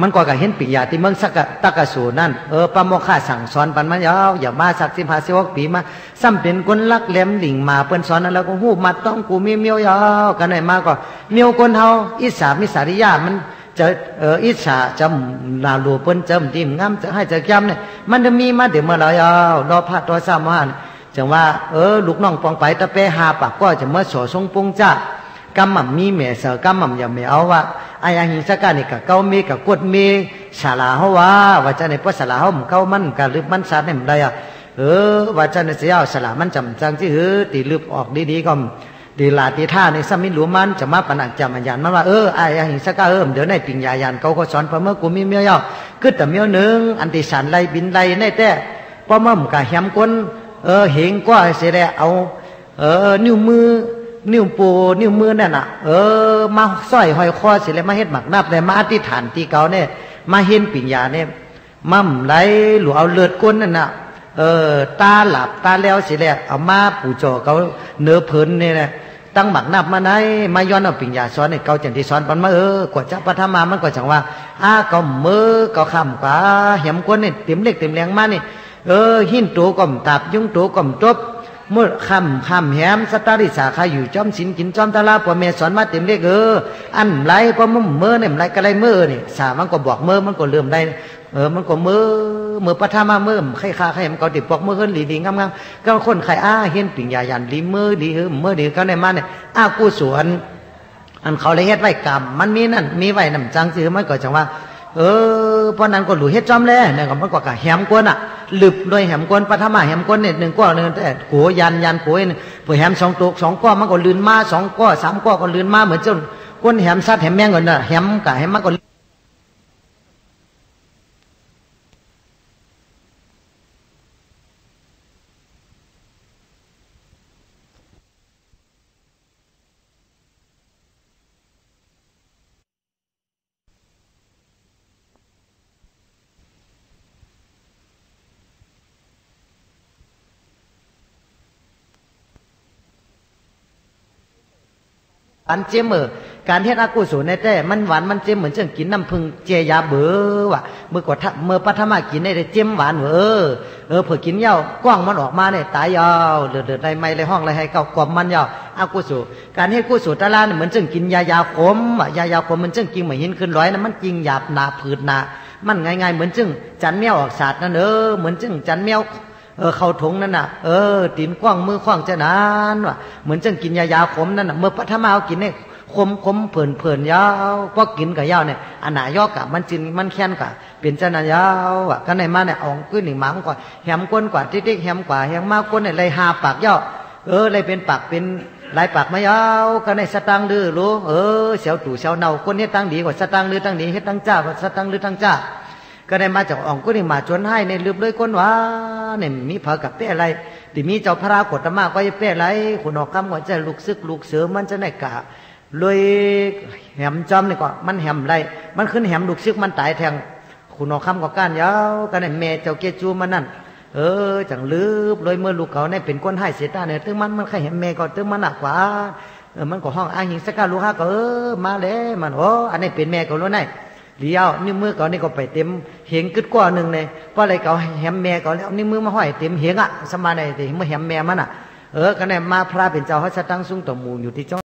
มันก็กะเห็นปิญญาที่เมืองสักตะกสูนั่นเออปะโมฆะสั่งสอนปันมันยาวอย่ามาสักสิบห้าสิบหกปีมาซ้ำเป็นคนลักแหลมหลิงมาเปิ้นสอนนั่นแล้วก็หูมาต้องกูมีเมียวยาวกันไหนมาก็เมียวคนเฮาอิสามิสาริยามันจะเอออิสาจำลาลูเปิ้นจำดิมงามจะให้จะแก้มเนี่ยมันจะมีมาเดี๋ยวเมื่อไรยาวรอพระตัวสามวันจังว่าเออลูกน้องปองไปตะเปหาปากก็จะเมื่อสอทรงปงจ้า กำหม่ำมีเมเสกำหม่ำอย่าไม่เอาว่าอายาหิงสกานี่กับเก้ามีกับกดมีสาลาเฮาว่าว่าจะในพวกสาลาเฮามันเก้ามันกับลึกมันสาดเนมันได้อะเออว่าจะในเสียเอาสาลามันจำจังที่เออตีลึกออกดีๆก็ดีลาตีท่าในสมิหลวมันจะมาปนักจำมันยันมันว่าเอออายาหิงสกาเออเดี๋ยวในปิญญายันเขาก็สอนพอเมื่อกูมีเมียเยาคือแต่เมียหนึ่งอันติสันไลบินไลในแต่พอเมื่อมกับแฮมก้นเออเหงก็เสียแล้วเอา เออนิ้วมือ นิ้วปูนิ้วมือนั่นน่ะ เออ มาสร้อยห้อยคอสิเลยมาเฮ็ดหมักนับเลยมาอธิษฐานที่เก่าเนี่ยมาเห็นปิญญาเนี่ยมั่มไหลหลวเอาเลือดก้นนั่นน่ะ เออ ตาหลับตาแล้วสิเลยเอามาปู่โจเขาเนื้อเพลินเนี่ยนะตั้งหมักนับมาไหนมาย้อนเอาปิญญาสอนเนี่ยเกาจังที่สอนปันมาเออกว่าจะปฐมามันก็จังว่าอ้าก็มือก็คำกว่าเหี่ยมก้นเนี่ยเต็มเล็กเต็มแรงมานี่เออหินตัวก่อมตับยุ่งตัวก่อมจบ มื่อคำคำแหมสตาริสาขาอยู่จอมสินกินจอมตะลาปวเมสอนมาเต็มเรียกเอออันไรก็มึงเมื่อเนี่ยไรก็ไรเมื่อนี่สามันก็บอกเมื่อมันก็เริ่มได้เออมันก็เมื่อเมื่อปะทามาเมื่อใครคาใครมันก็ติดปอกเมื่อเฮินหลีดีงามๆก็คนใครอ้าเห็นปิ่งยายันลีเมื่อดีเออเมื่อดีเขาในมาเนี่ยอ้ากูสวนอันเขาเลยเฮ็ดไว้กรรมมันมีนั่นมีไว้น้ำจังซื้อมันก็จังว่า เออพราะนั้นก็หลุเฮ็ดจอมแล้วเนี่ยก็มันก็กะแหมกวนอะหลึบด้วยแหมกวนปฐมาแหมกวนเนี่ยหนึ่งก้อนหนึ่งแต่โขยันยันโขยเผื่อแหมสองตัวสองก้อนมันก็ลื่นมาสองก้อนสามก้อนก็ลื่นมาเหมือนเจ้าก้นแหมซัดแหมแมงก่อนน่ะแหมกะแหมมันก็ อันเจมเมอการเฮ็ดอากุศลในแต่มันหวานมันเจมเหมือนเชิงกินน้ำพึ่งเจยาเบือว่ะเมื่อกว่าเมื่อปัทมากินได้เจมหวานเออเออเผื่อกินเหย้ากว้างมันออกมาเนี่ยตายยาวเดือดเดือดในไม่ในห้องอะไรให้เก่ากวมมันยาวอากุศลการเฮ็ดกุศลตะลานเหมือนเชิงกินยายาขมอะยายาขมมันเชิงกินเหมือนหินขึ้นร้อยนะมันกินหยาบหนาผืดหนามันง่ายๆเหมือนเชิงจันแมวออกศาสตร์นั่นเออเหมือนเชิงจันแมว เออเข้าถงนั่นน่ะ เออตีนกว้างมือกว้างจะนานว่ะเหมือนจังกินยายาขมนั่นน่ะเมื่อปัทมาเอากินเนี่ยคมคมเผินเผินยาวก็กินกับยาวเนี่ยอันหนายอกะมันจินมันแค้นกะเป็นเจ้านายาวอะก็ในมาเนี่ยอองขึ้นหนึ่งหมังกว่าแหมก้นกว่าที่ที่แหมกว่าแหมมากก้นเนี่ยเลยหาปากยาวเออเลยเป็นปากเป็นลายปากไมายาวก็ในสตังดื้อรู้เออเสียวตู่เสียวเน่าคนนี้ตั้งดีกว่าสตังดื้อตั้งดีเฮ็ดตั้งจ้ากว่าสตังดื้อตั้งจ้า ก็ได้มาจากอ่องก็ได้มาจนให้ในลืมเลยก้นว่าเนี่ยมีเผากับเป้อะไรที่มีเจ้าพระกฏมาก็จะเป้อะไรคุณออกคำว่าจะลูกซึกลูกเสือมันจะได้กะเลยแหมจอมนี่ก็มันแหมไรมันขึ้นแหมลูกซึกมันตายแทงคุณออกคำก็ก้านยาวก็ได้แม่เจ้าเกจูมันนั่นเออจังลืบเลยเมื่อลูกเขาเนี่ยเป็นก้นให้เสียตาเนี่ยถึงมันมันแค่เห็นแม่ก็ถึงมันหนักกว่าเออมันก็ห้องอ้างหิงสกัดลูกฮะก็เออมาเลยมันโอ้อันนี้เป็นแม่ก็รู้ไง เดียวนิ้วมือเขานี่ก็ไปเต็มเหงกึดกว่าหนึ่งเลยเพราะอะไรเขาแหมแม่เขาแล้วนิ้วมือมาห้อยเต็มเหงอะสมาในแต่เมื่อแหมแม่มันอะเออก็เนี่ยมาพระเป็นเจ้าเขาสตังซุ้งต่อมูอยู่ที่จ้